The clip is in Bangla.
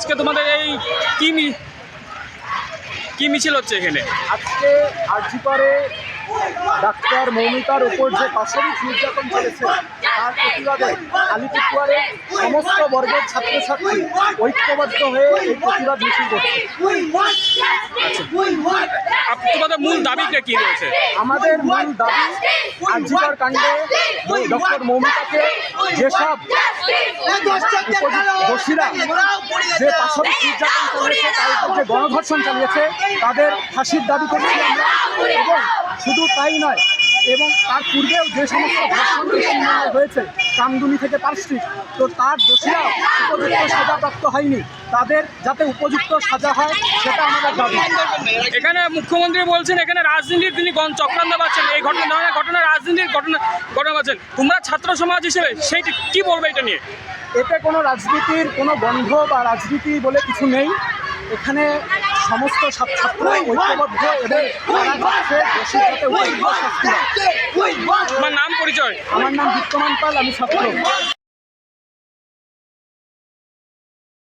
আজকে তোমাদের এই কি কি মিছিল হচ্ছে এখানে? আজকে আর্জিপারে ডাক্তার মৌমিতার উপর যে পাশবিক নির্যাতন চলেছে তার প্রতিবাদে আলিপুরদুয়ারে সমস্ত বর্গের ছাত্রছাত্রী ঐক্যবদ্ধ হয়ে এই প্রতিবাদ মিছিল করছে। তোমাদের মূল দাবিটা কি রয়েছে? আমাদের মূল দাবি আর্জিপার কাণ্ডে ডক্টর মৌমিতাকে যেসব দোষীরা যে পাশবিক নির্যাতন চালিয়েছে তার উপর যে গণধর্ষণ চালিয়েছে তাদের ফাঁসির দাবি করছি আমরা। এবং শুধু তাই নয় এবং তার পূর্বেও যে সমস্ত ধর্ষণ হয়েছে কামদুনি থেকে পার্শ্বিক তো তার দোষীরা উপযুক্ত সাজাপ্রাপ্ত হয়নি। তাদের যাতে উপযুক্ত সাজা হয় সেটা আমাদের দাবি। এখানে মুখ্যমন্ত্রী বলছেন এখানে রাজনীতির তিনি চক্রান্ত পাচ্ছেন এই ঘটনা ধরনের ঘটনা রাজনীতির ঘটনা ঘটনা পাচ্ছেন তোমরা ছাত্র সমাজ হিসেবে সেইটি কি বলবে এটা নিয়ে? এতে কোনো রাজনীতির কোনো বন্ধ বা রাজনীতি বলে কিছু নেই। এখানে সমস্ত ছাত্র ছাত্র ঐক্যবদ্ধ এবং তারা হচ্ছে দোষীর যাতে উপযুক্ত শাস্তি হয়। তোমার নাম পরিচয় আমার নাম বিত্তমান পাল আমি ছাত্র